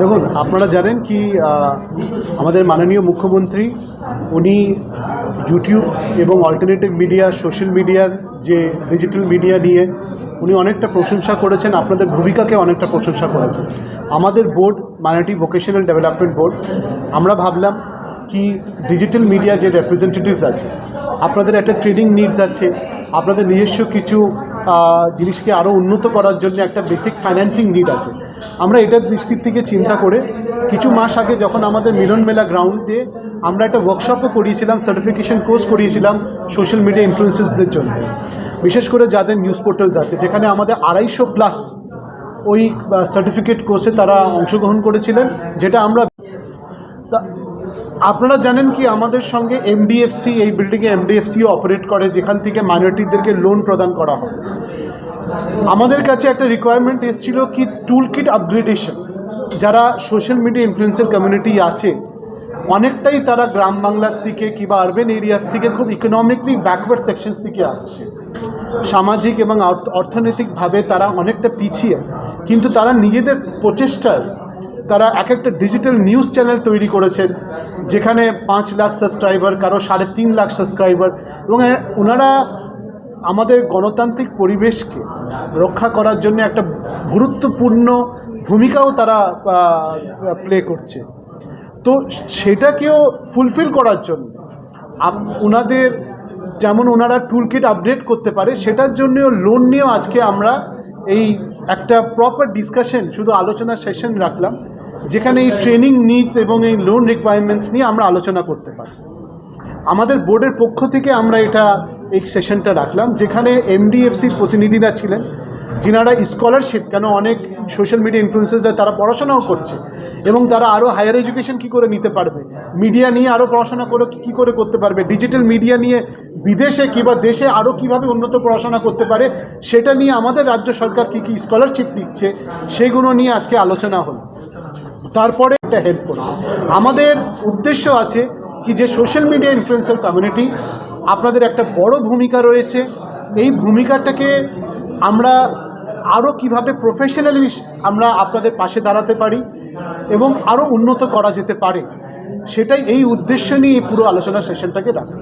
দেখুন, আপনারা জানেন কি আমাদের মাননীয় মুখ্যমন্ত্রী, উনি ইউটিউব এবং অল্টারনেটিভ মিডিয়া সোশ্যাল মিডিয়ার যে ডিজিটাল মিডিয়া নিয়ে উনি অনেকটা প্রশংসা করেছেন, আপনাদের ভূমিকাকে অনেকটা প্রশংসা করেছেন। আমাদের board minority vocational development board, আমরা ভাবলাম কি ডিজিটাল মিডিয়া যে রেপ্রেজেন্টেটিভস আছে, আপনাদের একটা ট্রেনিং নিডস আছে, আপনাদের নিজস্ব কিছু জিনিসকে আরও উন্নত করার জন্য একটা বেসিক ফাইন্যান্সিং নিড আছে। আমরা এটার দৃষ্টির থেকে চিন্তা করে কিছু মাস আগে যখন আমাদের মিলন মেলা গ্রাউন্ডে আমরা একটা ওয়ার্কশপও করিয়েছিলাম সার্টিফিকেশন কোর্স করিয়েছিলাম সোশ্যাল মিডিয়া ইনফ্লুয়েন্সেসদের জন্য। বিশেষ করে যাদের নিউজ পোর্টালস আছে, যেখানে আমাদের আড়াইশো প্লাস ওই সার্টিফিকেট কোর্সে তারা অংশগ্রহণ করেছিলেন, যেটা আমরা আপনারা জানেন কি, আমাদের সঙ্গে এমডিএফসি এই বিল্ডিংয়ে এমডিএফসিও অপারেট করে, যেখান থেকে মাইনরিটিদেরকে লোন প্রদান করা হয়। আমাদের কাছে একটা রিকোয়ারমেন্ট এসেছিল কি টুল কিট আপগ্রেডেশন যারা সোশ্যাল মিডিয়া ইনফ্লুয়েন্সার কমিউনিটি আছে, অনেকটাই তারা গ্রাম বাংলার থেকে কিংবা আরবান এরিয়াস থেকে খুব ইকোনমিকলি ব্যাকওয়ার্ড সেকশনস থেকে আসছে। সামাজিক এবং অর্থনৈতিকভাবে তারা অনেকটা পিছিয়ে, কিন্তু তারা নিজেদের প্রচেষ্টায় তারা এক একটা ডিজিটাল নিউজ চ্যানেল তৈরি করেছেন, যেখানে পাঁচ লাখ সাবস্ক্রাইবার কারও সাড়ে তিন লাখ সাবস্ক্রাইবার এবং ওনারা আমাদের গণতান্ত্রিক পরিবেশকে রক্ষা করার জন্য একটা গুরুত্বপূর্ণ ভূমিকাও তারা প্লে করছে। তো সেটাকেও ফুলফিল করার জন্য ওনাদের যেমন ওনারা টুল কিট আপডেট করতে পারে, সেটার জন্যও লোন নিয়েও আজকে আমরা এই একটা প্রপার ডিসকাশন শুধু আলোচনা সেশন রাখলাম। যেখানে এই ট্রেনিং নিডস এবং এই লোন রিকোয়ারমেন্টস নিয়ে আমরা আলোচনা করতে পারি। আমাদের বোর্ডের পক্ষ থেকে আমরা এটা এই সেশনটা রাখলাম, যেখানে এমডিএফসির প্রতিনিধিরা ছিলেন। যিনারা স্কলারশিপ কেন অনেক সোশ্যাল মিডিয়া ইনফ্লুয়েন্সার তারা পড়াশোনাও করছে এবং তারা আরও হায়ার এডুকেশন কী করে নিতে পারবে? মিডিয়া নিয়ে আরও পড়াশোনা করে কী করে করতে পারবে? ডিজিটাল মিডিয়া নিয়ে বিদেশে কিংবা দেশে আরও কীভাবে উন্নত পড়াশোনা করতে পারে? সেটা নিয়ে আমাদের রাজ্য সরকার কী কী স্কলারশিপ দিচ্ছে সেগুলো নিয়ে আজকে আলোচনা হলো। তারপরে একটা হেল্প করবে আমাদের উদ্দেশ্য আছে কি যে সোশ্যাল মিডিয়া ইনফ্লুয়েন্সার কমিউনিটি আপনাদের একটা বড় ভূমিকা রয়েছে। এই ভূমিকাটাকে আমরা আরও কীভাবে প্রফেশনালি আমরা আপনাদের পাশে দাঁড়াতে পারি এবং আরও উন্নত করা যেতে পারে, সেটাই এই উদ্দেশ্য নিয়ে পুরো আলোচনা সেশনটাকে রাখা।